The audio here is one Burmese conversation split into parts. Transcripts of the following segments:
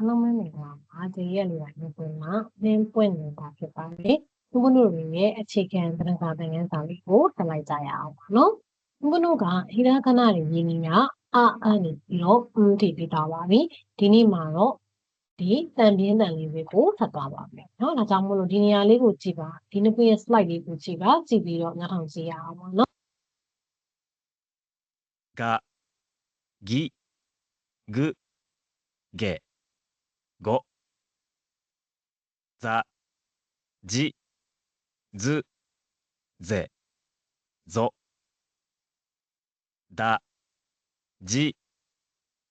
အားလုံးပဲမင်္ဂလာပါဒီရက်လေးတိုင်းပွင့်မှာသင်ပွင့်နေတာဖြစ်ပါတယ်ဘုန်းဘုတို့တွေရဲ့အခြေခံသင်္ခါသင်ခန်းစာလေးကိုဆက်လိုက်ကြရအောင်ပါနော်ဘုန်းဘတို့ကဟိရခဏတွေရင်းနှီးများအာအနေပြီးတော့အင်းထိပြထားပါပြီဒီနေ့မှာတော့ဒီတန်ပြင်းတန်လေးတွေကိုထပ်သွားပါမယ်เนาะဒါကြောင့်မို့လို့ဒီနေရာလေးကိုကြည့်ပါဒီနှစ်ခုရဲ့ slide လေးကိုကြည့်ပါကြည့်ပြီးတော့နားထောင်ကြည့်ရအောင်ပါเนาะ が、ぎ、ぐ、げ、 ご、ざ、じ、ず、ぜ、ぞ、だ、じ、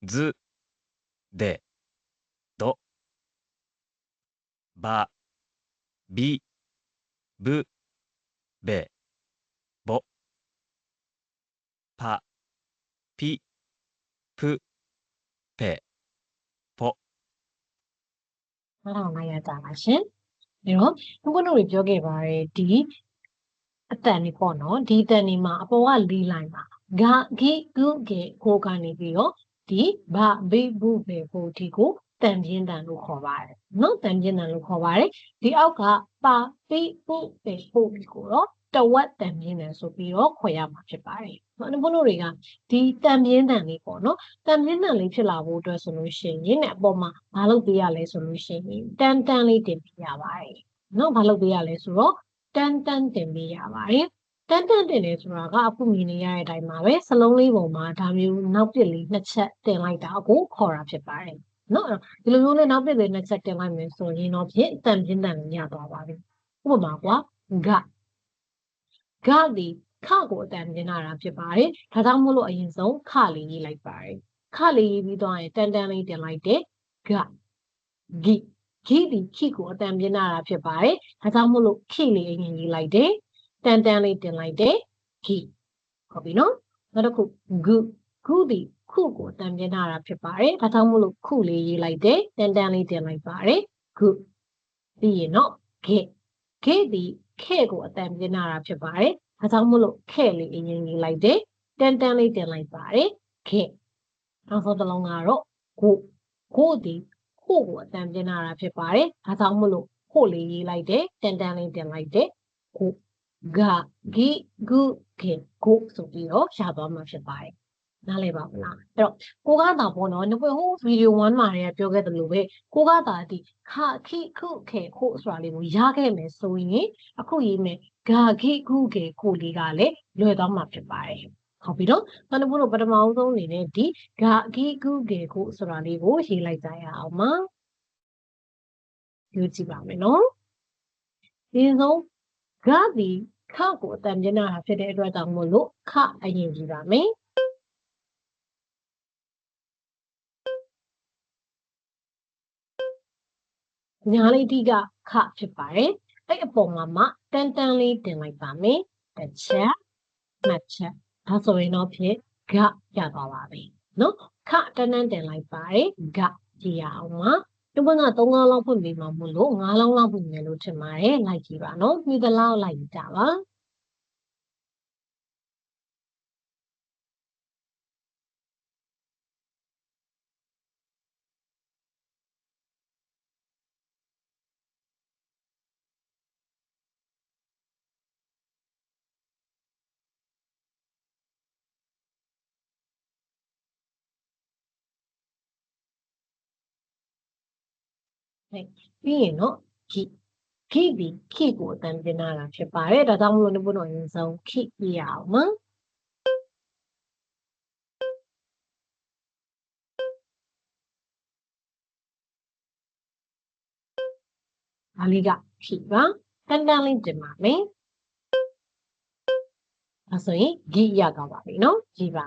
ず、で、ど、ば、び、ぶ、べ、ぼ、ぱ、ぴ、ぷ、ぺ、5500ကြာပါရှင်ပြီးတော့ခုခုတို့ပြောခဲ့ပါတယ်ဒီအတန်နေပေါ့နော်ဒီတန်နေမှာအပေါ်က၄လိုင်းပါဂါဂိဂုကေကိုကနေပြီးတော့ဒီဘဘိဘုဘေကိုဒီကိုတန်ပြင်းတန်လို့ခေါ်ပါတယ်နော်တန်ပြင်းတန်လို့ခေါ်ပါတယ်ဒီအောက်ကပါပိပုပေပုကိုတော့ တဝက်တန်ပြင်းတန်ဆိုပြီးတော့ခေါ်ရမှာဖြစ်ပါတယ်နော်ဘုန်းတို့တွေကဒီတန်ပြင်းတန်လေးပေါ့နော်တန်ပြင်းတန်လေးဖြစ်လာဖို့အတွက်ဆိုလို့ရှိရင်နဲ့အပေါ်မှာမလုပ်ပေးရလဲဆိုလို့ရှိရင်တန်တန်လေးတင်ပေးရပါတယ်နော်မလုပ်ပေးရလဲဆိုတော့တန်တန်တင်ပေးရပါတယ်တန်တန်တင်တယ်ဆိုတာကအခုမြင်နေရတဲ့အတိုင်းပါပဲစလုံးလေးပုံမှာဒါမျိုးနောက်ပစ်လေးနှစ်ချက်တင်လိုက်တာကိုခေါ်တာဖြစ်ပါတယ်နော်အဲ့တော့ဒီလိုမျိုးနဲ့နောက်ပစ်လေးနှစ်ချက်တင်လိုက်မယ်ဆိုရင်တော့ဖြင့်တန်ပြင်းတန်လေးရသွားပါပြီဥပမာကွာဂ ဂဒီခကိုအတန်ပြင်းလာတာဖြစ်ပါတယ်ဒါကြောင့်မို့လို့အရင်ဆုံးခလေးရေးလိုက်ပါတယ်ခလေးရေးပြီးတော့ရင်တန်တန်လေးတင်လိုက်တယ်ဂဂိဂိဒီခိကိုအတန်ပြင်းလာတာဖြစ်ပါတယ်ဒါကြောင့်မို့လို့ခိလေးအရင်ရေးလိုက်တယ်တန်တန်လေးတင်လိုက်တယ်ဂိဟုတ်ပြီနော်နောက်တစ်ခုဂုဂုဒီခုကိုအတန်ပြင်းလာတာဖြစ်ပါတယ်ဒါကြောင့်မို့လို့ခုလေးရေးလိုက်တယ်တန်တန်လေးတင်လိုက်ပါတယ်ဂုပြီးရင်တော့ဂေဂေဒီ ခဲကိုအတန်ပြင်းလာတာဖြစ်ပါတယ်ဒါကြောင့်မို့လို့ခဲလေးအရင်ရေးလိုက်တယ်တန်တန်လေးတင်လိုက်ပါတယ်ခဲနောက်ဆုံးတစ်လုံးကတော့ကိုကိုဒီကိုကိုအတန်ပြင်းလာတာဖြစ်ပါတယ်ဒါကြောင့်မို့လို့ကိုလေးရေးလိုက်တယ်တန်တန်လေးတင်လိုက်တယ်ကိုဂါဂိဂုခေကိုဆိုပြီးတော့ရသွားမှာဖြစ်ပါတယ် နားလည်ပါမလားအဲ့တော့ကိုကတာပေါ့နော်ငပွေဟိုဗီဒီယို1မှာလည်းပြောခဲ့သလိုပဲကိုကတာဒီခခိခုခေခိုဆိုတာလေးကိုရခဲ့မယ်ဆိုရင်အခုရေးမယ်ဂါဂိဂုခေကိုလေးကလည်းလွယ်သွားမှာဖြစ်ပါတယ်ဟုတ်ပြီနော်မနဘုတို့ပထမအောင်ဆုံးအနေနဲ့ဒီဂါဂိဂုခေကိုဆိုတာလေးကိုရေးလိုက်ကြရအောင်ပါယူကြည့်ပါမယ်နော်ဒီဆုံးဂါဒီခကိုအတန်ပြနာတာဖြစ်တဲ့အတွက်ကြောင့်မို့လို့ခအရင်ကြည့်ပါမယ် ညာလေးတိကခဖြစ်ပါတယ်အဲ့အပေါ်မှာမှတန်တန်လေးတင်လိုက်ပါမယ်တစ်ချက်နှစ်ချက်ဒါဆိုရင်တော့ဖြစ်ဂရသွားပါပြီနော်ခတန်းတန်းတင်လိုက်ပါတယ်ဂကြည့်ရအောင်ပါဒီဘက်က3ခေါက်လောက်ဖွင့်ပြီးမှမို့လို့9လောင်းလောက်ဖွင့်မယ်လို့ထင်ပါတယ်လိုက်ကြည့်ပါနော်မိသလောက်လိုက်ကြပါ ပြီးရင်တော့ခိခိဒီခိကိုအတန်ပြနာတာဖြစ်ပါတယ်ဒါကြောင့်မလို့ဒီဘုတော်ရင်ဆုံးခိပြရအောင်မဒါလေးကခိပါတန်တန်လေးတင်ပါမယ်ဒါဆိုရင်ဂိရသွားပါပြီနော်ကြည်ပါ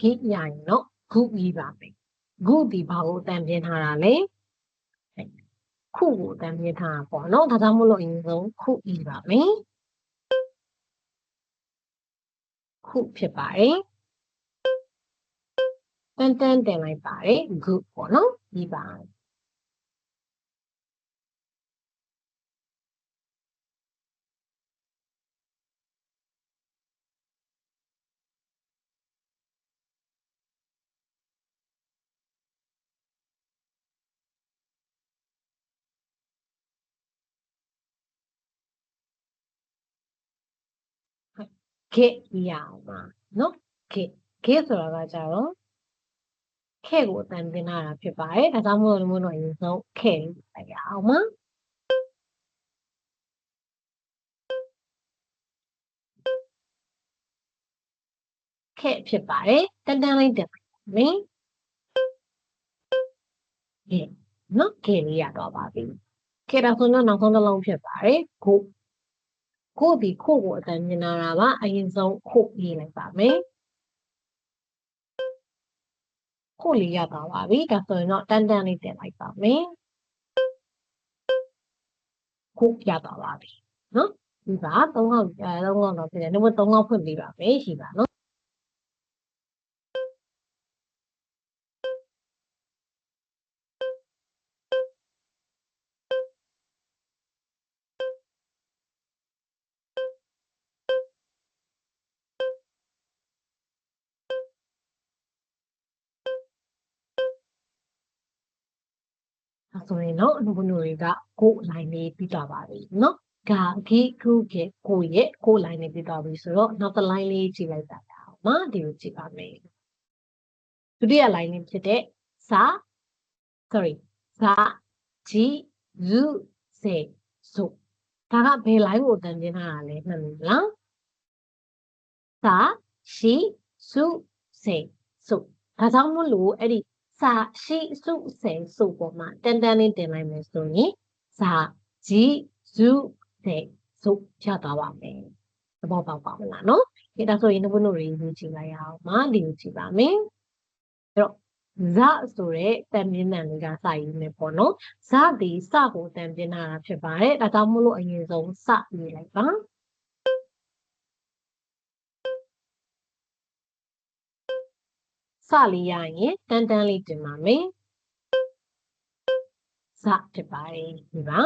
ခိရရင်တော့ခုပြီးပါမယ်ခုဒီဘာကိုအတန်ပြင်းထားတာလဲခုကိုအတန်ပြင်းထားတာပေါ့နော်ဒါကြောင့်မို့လို့အရင်ဆုံးခုပြီးပါမယ်ခုဖြစ်ပါတယ်တန်တန်တင်လိုက်ပါတယ်ခုပေါ့နော်ပြီးပါ get ရအောင်ပါနော် get get ဆိုတာကကြတော့ခဲ့ကိုအတန်တင်လာတာဖြစ်ပါတယ်ဒါကြောင့်မို့လို့မို့လို့အရင်ဆုံးခဲ့လေးလိုက်ရအောင်ပါခဲ့ဖြစ်ပါတယ်တန်တန်လေးတက်ပါမယ်ခဲ့နော်ခဲ့လေးရတော့ပါပြီခဲ့တော့ဆိုတော့နောက်ဆုံးတစ်လုံးဖြစ်ပါတယ်ခု ကိုဒီခုကိုအတန်မြင်လာတာပါအရင်ဆုံးခုရေးလိုက်ပါမယ်ခုလေးရသွားပါပြီဒါဆိုရင်တော့တန်တန်လေးတင်လိုက်ပါမယ်ခုရသွားပါပြီနော်ဒီပါ၃ခေါက်အဲ၃ခေါက်တော့ဖြစ်တယ်ဒီမှာ၃ခေါက်ဖွင့်ပေးပါမယ်ရှိပါနော် ဆိုရင်တော့အနုဘနုတွေကကိုယ်လိုင်းလေးပြီးသွားပါပြီเนาะဂါဂိခုကေကိုရဲ့ကိုယ်လိုင်းလေးပြီးသွားပြီဆိုတော့နောက်တစ်လိုင်းလေးကြည့်လိုက်တာပါမဒီကိုကြည့်ပါမယ်ဒုတိယလိုင်းလေးဖြစ်တဲ့စာ sorry စာဂျီဇူစေဆိုဒါကဘယ်လိုင်းကိုအတန်ပြင်းထားတာလဲမှတ်မိလားစာရှိစုစေဆိုဒါကြောင့်မို့လို့အဲ့ဒီ စာရှိစုဆယ်စုပေါ်မှာတန်တန်လေးတင်လိုက်မယ်ဆိုရင်စာဂျီဇူတဲ့စုရသွားပါမယ်သဘောပေါက်ပါမလားနော်ဒီဒါဆိုရင်ဘုနိုတွေယူကြည့်လိုက်ရအောင်မဒီကိုကြည့်ပါမယ်အဲ့တော့ဇဆိုတဲ့တန်ပြင်းတန်လေးကစာရင်းနဲ့ပေါ့နော်ဇဒီစကိုတန်ပြင်းတာဖြစ်ပါတယ်ဒါကြောင့်မို့လို့အရင်ဆုံးစရေးလိုက်ပါ စလေးရရင်တန်တန်လေးတင်ပါမယ်စဖြစ်ပါတယ်ဒီပါ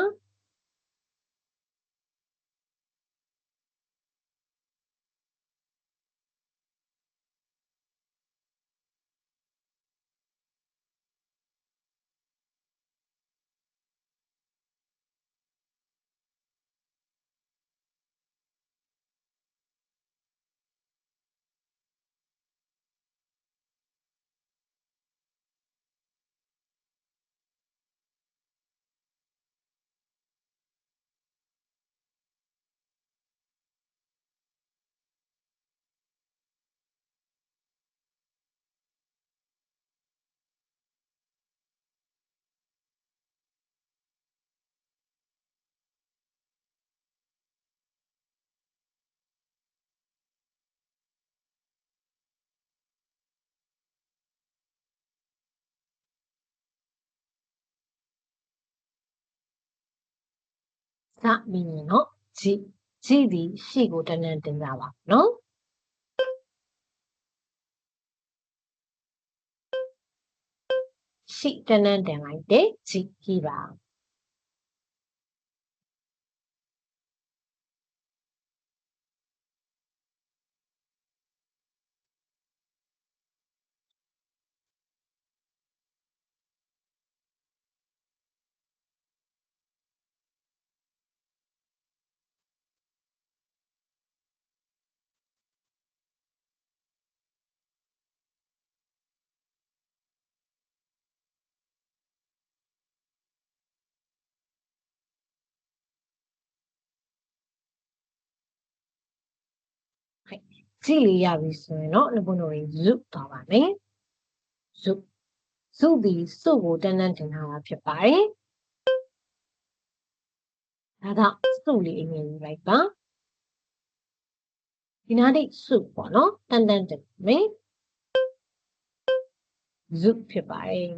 စပြီးရင်တော့ဂျီဂျီဒီရှေ့ကိုတန်းတန်းတင်ကြပါနော်ရှေ့တန်းတန်းတင်လိုက်တယ်ဂျီကြီးပါ ဂျီလေးရပြီဆိုရင်တော့လဘုံတို့ရင်ဇုသွားပါမယ်ဇုဇုဒီစုကိုတန်းတန်းတင်ထားတာဖြစ်ပါတယ်ဒါကစုလေးအငယ်ယူလိုက်ပါဒီနားတိတ်စုပေါ့နော်တန်းတန်းတင်မယ် zoo ဖြစ်ပါတယ်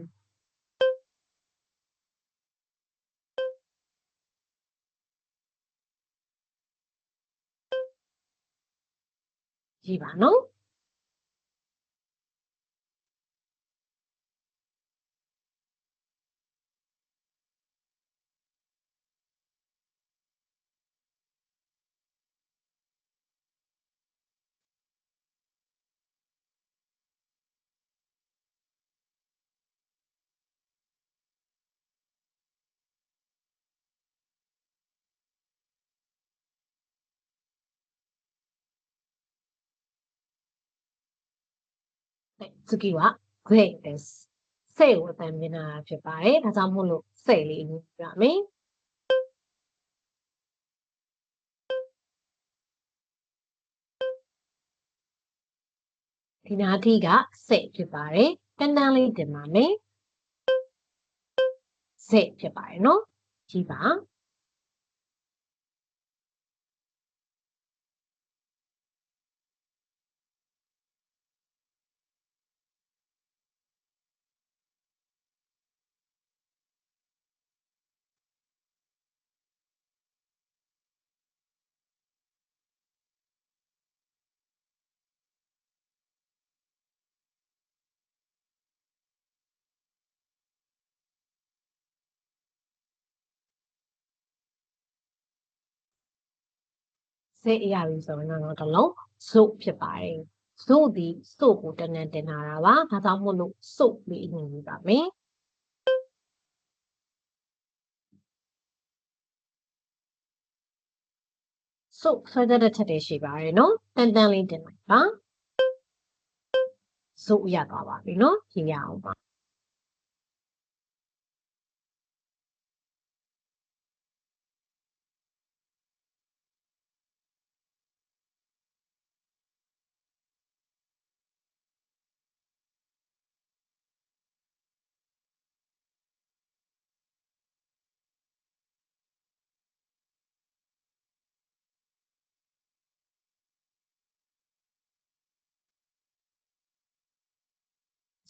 ကြ 次は great です。せをအတန်မြင်တာဖြစ်ပါတယ်။ဒါကြောင့်မို့လို့せလေးရေးပြမယ်။ဒီနာတိကせဖြစ်ပါတယ်။တန်းတန်းလေးတင်ပါမယ်။せဖြစ်ပါတယ်နော်။ကြည့်ပါ။ စိတ်အရာပြီဆိုရင်တော့တစ်လုံးစုဖြစ်ပါတယ်။စုဒီစုကိုတနန်တင်လာတာပါ။ဒါကြောင့်မို့လို့စုလေးအရင်ရေးပါမယ်။စုဆွဲတတ်တဲ့ချက်တွေရှိပါတယ်နော်။တန်တန်လေးတင်လိုက်ပါ။စုရသွားပါပြီနော်။ကြည့်ရအောင်ပါ။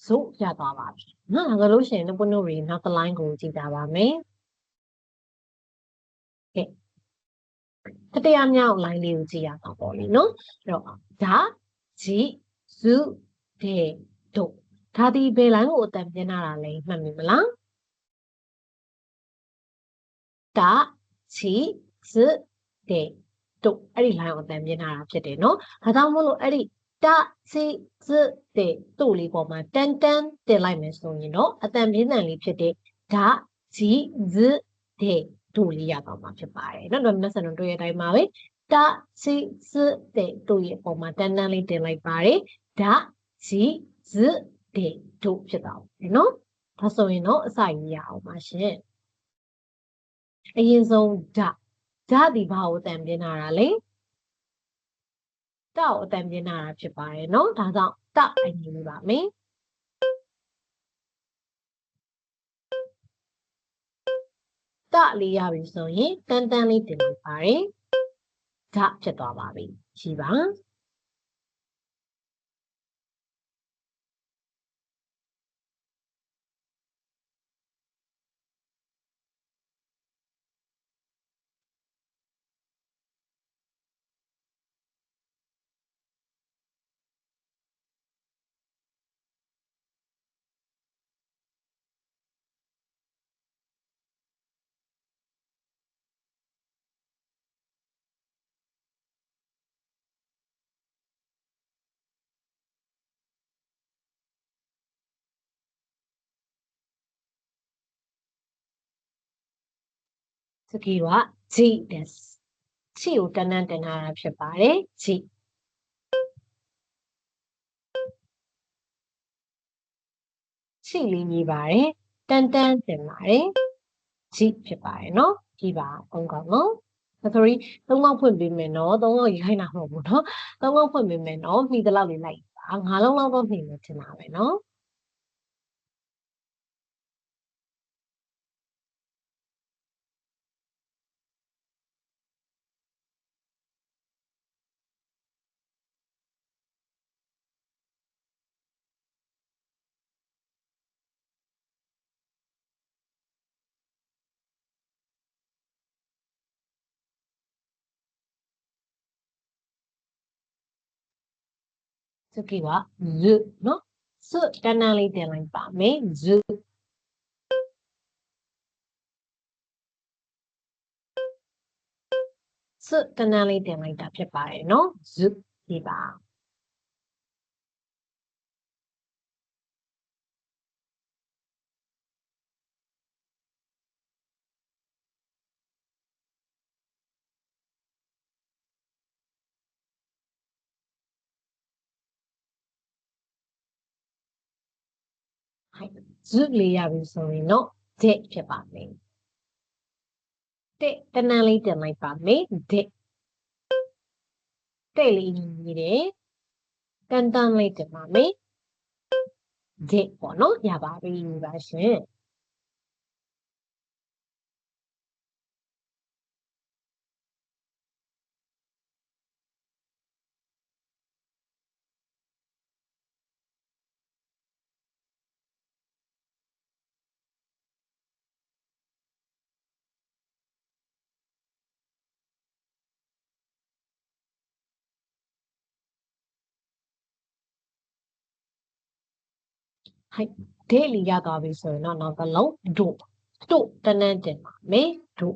ဇုရသွားပါပြီ။နော်ဒါဆိုလို့ရှိရင်ပုနုရီနောက်တစ် line ကိုကြည့်ကြပါမယ်။ကဲတတိယမြောက် line လေးကိုကြည့်ရအောင်ပေါ့လေနော်။အဲ့တော့ဒါဂျီဇုဒေဒိုဒါဒီဘယ် line ကိုအတန်ပြင်းလာတာလဲမှတ်မိမလား။ဒါဂျီဇုဒေဒိုအဲ့ဒီ line ကိုအတန်ပြင်းလာတာဖြစ်တယ်နော်။ဒါကြောင့်မို့လို့အဲ့ဒီ တစီစတဲ့တို့လေးပေါ်မှာတန်တန်တင်လိုက်မယ်ဆိုရင်တော့အတန်ပြင်းတန်လေးဖြစ်တဲ့ဓာစီစတဲ့တို့လေးရတော့မှာဖြစ်ပါတယ်နော်တော့မက်ဆန်တို့ရဲ့အတိုင်းပါပဲတစီစတဲ့တို့ရဲ့ပေါ်မှာတန်တန်လေးတင်လိုက်ပါတယ်ဓာစီစတဲ့တို့ဖြစ်တော့တယ်နော်ဒါဆိုရင်တော့အစာရရအောင်ပါရှင်အရင်ဆုံးဓာဓာဒီဘာကိုတန်ပြင်းလာတာလဲ တောက်အတန်ပြင်းလာတာဖြစ်ပါတယ်เนาะဒါကြောင့်တအရင်လေးပါမယ်တလေးရပြီဆိုရင်တန်တန်လေးတင်လိုက်ပါတယ်ဓာဖြစ်သွားပါပြီရှိပါ 次は G です。G をတန်းတန်းတင်ထားတာဖြစ်ပါတယ်။ G。G လေးကြီးပါတယ်။တန်းတန်းတင်ပါတယ်။ G ဖြစ်ပါတယ်နော်။ကြည့်ပါအုံးကောင်နော်။ sorry သုံးပေါက်ဖွင့်ပေးမယ်နော်။သုံးပေါက်ရိုက်တာမဟုတ်ဘူးနော်။သုံးပေါက်ဖွင့်ပေးမယ်နော်။မိသလောက်လေးလိုက်ပါ။ငါးလုံးလောက်တော့နှိမ့်မယ်ထင်တာပဲနော်။ စကီကဇနော်စတန်းတန်းလေးတင်လိုက်ပါမယ်ဇစတန်းတန်းလေးတင်လိုက် စ်ပါတယ်နော်ဇဒီပါဇုလေးရပြီဆိုရင်တော့တဲ့ဖြစ်ပါမယ်တဲ့တနန်းလေးတင်လိုက်ပါမယ်တဲ့တဲ့လေးညီတယ်တန်တန်လေးတင်ပါမယ်တဲ့ပေါ့နော်ရပါပြီပါရှင် ဒေလီရသွားပြီဆိုရင်တော့နောက်တစ်လုံးဒိုဒိုတနန်းတင်ပါမယ်ဒို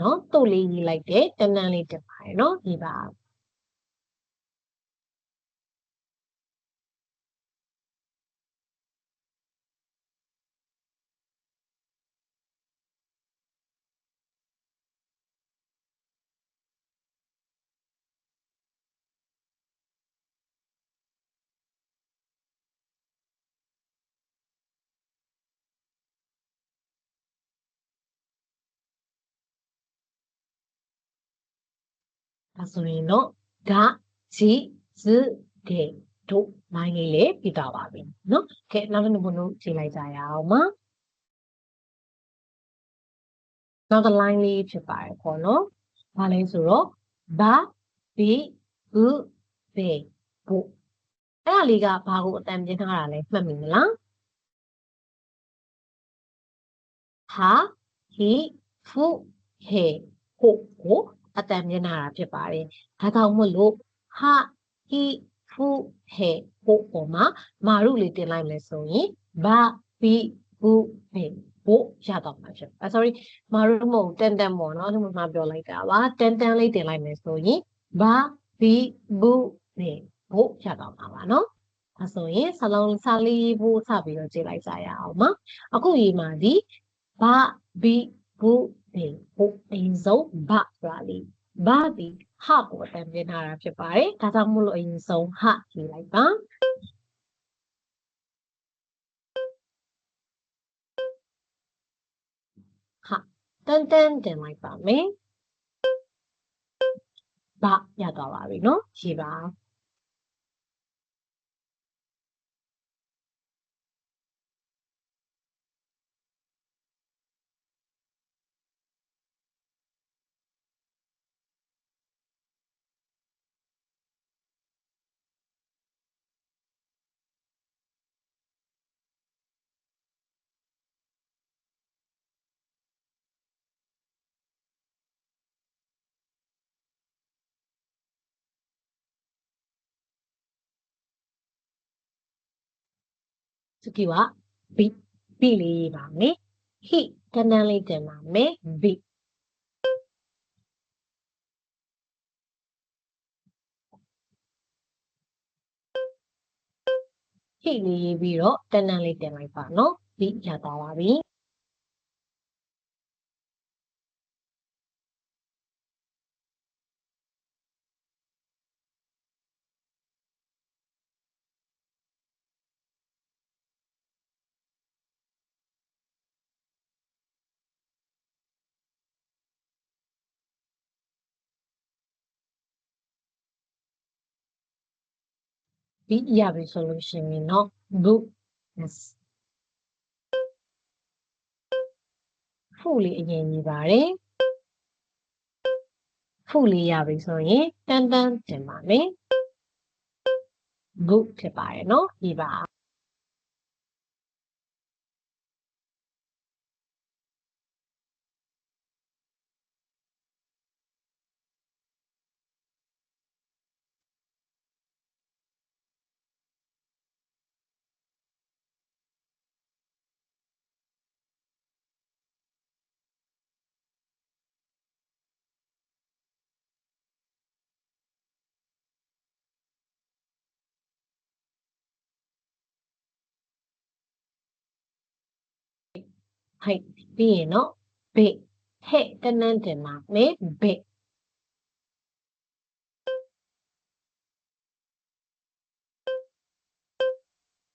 နော်တုတ်လေးကြီးလိုက်တယ်တနန်းလေးတင်ပါတယ်နော်ဒီပါ ဆိုရင်တော့ဓာဂျီဇီဒေတို့မိုင်းလေးလေးပြတာပါပြီနော်ကဲနောက်တစ်ခုလို့ခြေလိုက်ကြရအောင်ပါနောက်တစ် line လေးဖြစ်ပါတယ်ပေါ့နော်။ဘာလဲဆိုတော့ဘာဘီဘူဘေဘူအဲ့ဒါလေးကဘာကိုအတန်ပြင်းထားတာလဲမှတ်မိမလား။ဟာဟီဖူဟေဟိုကို အတန်မျက်နှာတာဖြစ်ပါတယ်။ဒါကြောင့်မို့လို့ဟာဟီဖူဟေဟိုပေါ်မှာမာရုလေးတင်လိုက်မယ်ဆိုရင်ဘာဘီဘူဘေဘိုရတော့မှာဖြစ်။ sorry မာရုမဟုတ်တန်တန်ပေါ့နော်ဒီမှာပြောလိုက်တာပါတန်တန်လေးတင်လိုက်မယ်ဆိုရင်ဘာဘီဘူဘေဘိုရတော့မှာပါနော်။အဲဆိုရင်စလုံးစာလေးဖို့စပြီးတော့ကြည့်လိုက်ကြရအောင်ပါ။အခုရေးမှာဒီဘာဘီဘူ ဘေဘိုအရင်ဆုံးဘာဆိုတာလေးဘာဒီဟာကိုအတန်ပြထားတာဖြစ်ပါတယ်ဒါကြောင့်မို့လို့အရင်ဆုံးဟာရေးလိုက်ပါဟာတန်တန်တင်လိုက်ပါမယ်ဘာရသွားပါပြီเนาะရေးပါ စကီက b b လေးရေးပါမယ် he တန်းတန်းလေးတင်ပါမယ် b ဟိလေးရေးပြီးတော့တန်းတန်းလေးတင်လိုက်ပါနော်ဒီရသွားပါပြီ ဒီရပြီဆိုလို့ရှိရင်တော့ book yes ဖူလေးအရင်ကြီးပါတယ်ဖူလေးရပြီဆိုရင်တန်တန်တင်ပါမယ် book ဖြစ်ပါတယ်เนาะဒီပါ ဟိုက်ပြီးရင်နော်ဘေဟဲ့တနန်းတင်မှာမေဘေ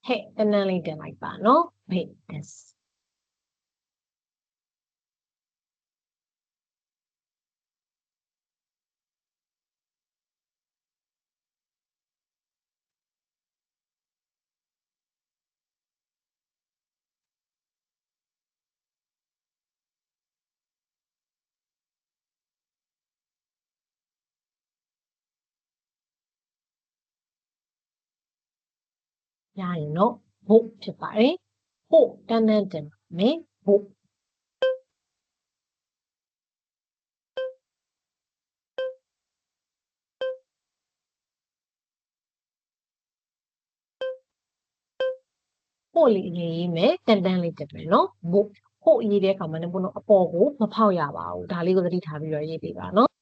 ဟဲ့တနန်းလေးတင်လိုက်ပါနော်ဘေ this ရရင်တော့ဘုတ်ဖြစ်ပါတယ်ဟို့တန်းတန်းတင်ပါမယ်ဘုတ်ဟို့လေးရေးရေးမယ်တန်းတန်းလေးတက်မယ်နော်ဘုတ်ဟို့ရေးတဲ့အခါမှာလည်းဘုလို့အပေါ်ကိုမဖောက်ရပါဘူးဒါလေးကိုသတိထားပြီးတော့ရေးပေးပါနော်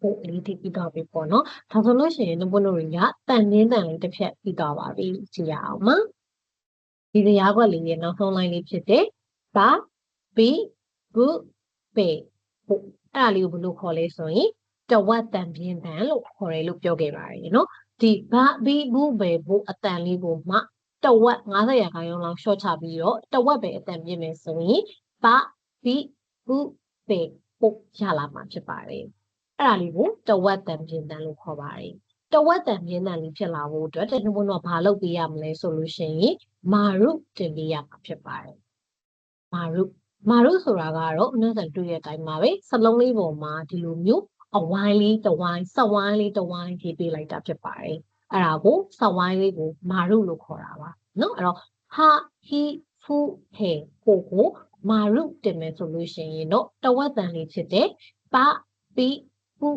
ပို့လေးတိပြီးတော့ပြီပေါ့နော်ဒါဆိုလို့ရှိရင်တို့ဘုလို့တွေကတန်တင်းတန်လေးတစ်ဖြတ်ပြီးတော့ပါပြီကြည့်ရအောင်မဒီတရားကွက်လေးရဲ့နောက်ဆုံး line လေးဖြစ်တဲ့ဘာဘီဘူပေပို့အဲ့ဒါလေးကိုဘယ်လိုခေါ်လဲဆိုရင်တဝက်တန်ပြင်းတန်လို့ခေါ်တယ်လို့ပြောခဲ့ပါတယ်နော်ဒီဘာဘီဘူပေပို့အတန်လေးကိုမှတဝက်90ရာခိုင်နှုန်းလောက် short ချပြီးတော့တဝက်ပဲအတန်ပြင်းမယ်ဆိုရင်ဘာဘီဘူပေပို့ရလာမှာဖြစ်ပါတယ် အဲ့ဒါလေးကိုတဝက်တန်ပြင်းတန်လို့ခေါ်ပါတယ်။တဝက်တန်ပြင်းတန်လေးဖြစ်လာဖို့အတွက်တနည်းဘုံတော့ဘာလုပ်ပေးရမလဲဆိုလို့ရှိရင်မာရုတင်ပေးရမှာဖြစ်ပါတယ်။မာရုမာရုဆိုတာကတော့အနည်းဆုံးတွေ့တဲ့အတိုင်းပါပဲ။စလုံးလေးပေါ်မှာဒီလိုမျိုးအဝိုင်းလေးတစ်ဝိုင်းစက်ဝိုင်းလေးတစ်ဝိုင်းဖြည့်ပေးလိုက်တာဖြစ်ပါတယ်။အဲ့ဒါကိုစက်ဝိုင်းလေးကိုမာရုလို့ခေါ်တာပါ။နော်အဲ့တော့ဟာဟီဖူဟေကိုကိုမာရုတင်မယ်ဆိုလို့ရှိရင်တော့တဝက်တန်လေးဖြစ်တဲ့ပပီ ပု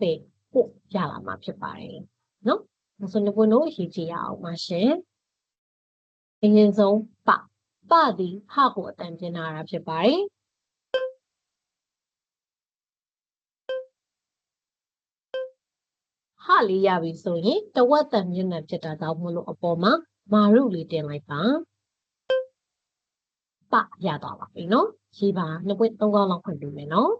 ပေပုရလာမှာဖြစ်ပါတယ်နော်ဒါဆိုရင်ဘုန်းတို့ရေးကြည့်ရအောင်ပါရှင်အရင်ဆုံးပပသည်ဟကိုအတန်ပြင်းလာတာဖြစ်ပါတယ်ဟလေးရပြီဆိုရင်တဝက်တန်မျက်နှာဖြစ်တာကြောင့်မလို့အပေါ်မှာမာရုလေးတင်လိုက်ပါပရသွားပါပြီနော်ရေးပါနှစ်ပွင့်သုံးကောင်းလောက်ဖွင့်ပေးမယ်နော်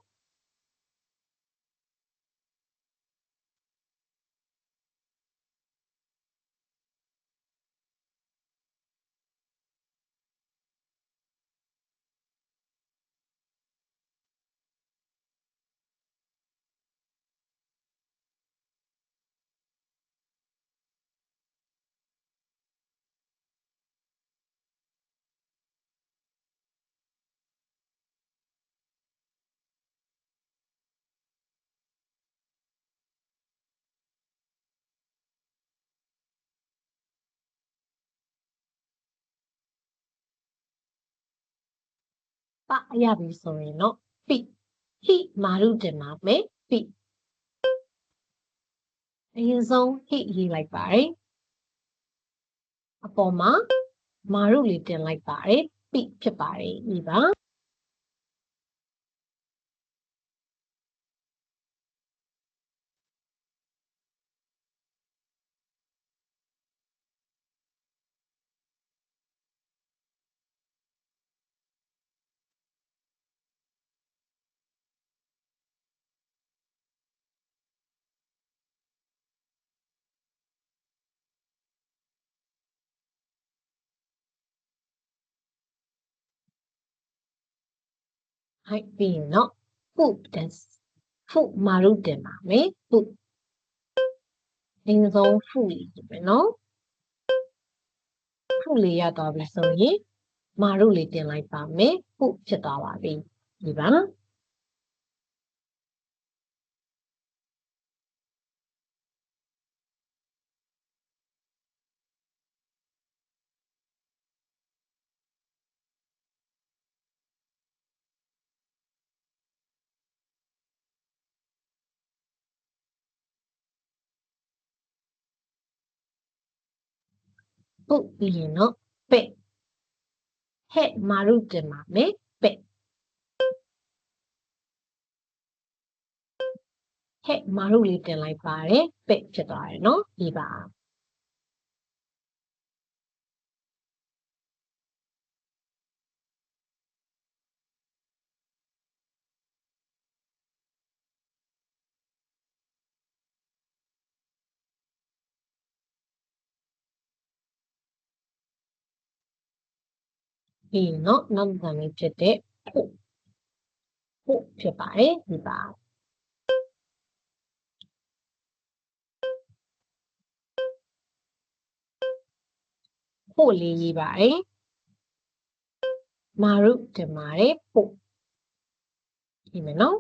ပရပြီဆိုရင်တော့ပိဟိမာရုတင်ပါမယ်ပိအရင်ဆုံးဟိရေးလိုက်ပါတယ်အပေါ်မှာမာရုလေးတင်လိုက်ပါတယ်ပိဖြစ်ပါတယ်ဒီပါ ဟုတ်ပြီးရင်တော့ပုတက်ဖုမာရုတင်ပါမယ်ပုအင်းဆုံးဖုလေးဒီပဲနော်ဖုလေးရသွားပြီဆိုရင်မာရုလေးတင်လိုက်ပါမယ်ပုဖြစ်သွားပါပြီဒီပါ ပုတ်ပြီးရင်တော့ပဲ့ဟဲ့မာရုတင်ပါမယ်ပဲ့ဟဲ့မာရုလေးတင်လိုက်ပါတယ်ပဲ့ဖြစ်သွားတယ်နော်ဒီပါ ပြီးရင်တော့နောက်တစ်ခါလေးဖြစ်တဲ့ဖို့ဖို့ဖြစ်ပါတယ်ဒီပါဖို့လေးရေးပါတယ်မာရုတင်ပါတယ်ဖို့ဒီမယ်နော်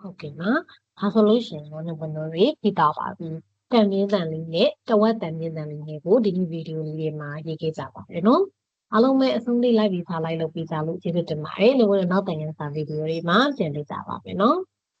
ဟုတ်ကဲ့ပါဒါဆိုလို့ရှိရင်တော့ဘယ်လိုတွေပြီးတော့ပါပြီတန်မြင့်တန်လေးနဲ့တဝက်တန်မြင့်တန်လေးတွေကိုဒီဗီဒီယိုလေးတွေမှာရေးခဲ့ကြပါတယ်နော်အားလုံးပဲအဆုံးလေးလိုက်ပြီးဖာလိုက်လုပ်ပြီးကြလို့ကျေးဇူးတင်ပါတယ်လို့နောက်တန်ရန်စာဗီဒီယိုတွေမှာပြန်တွေ့ကြပါမယ်နော်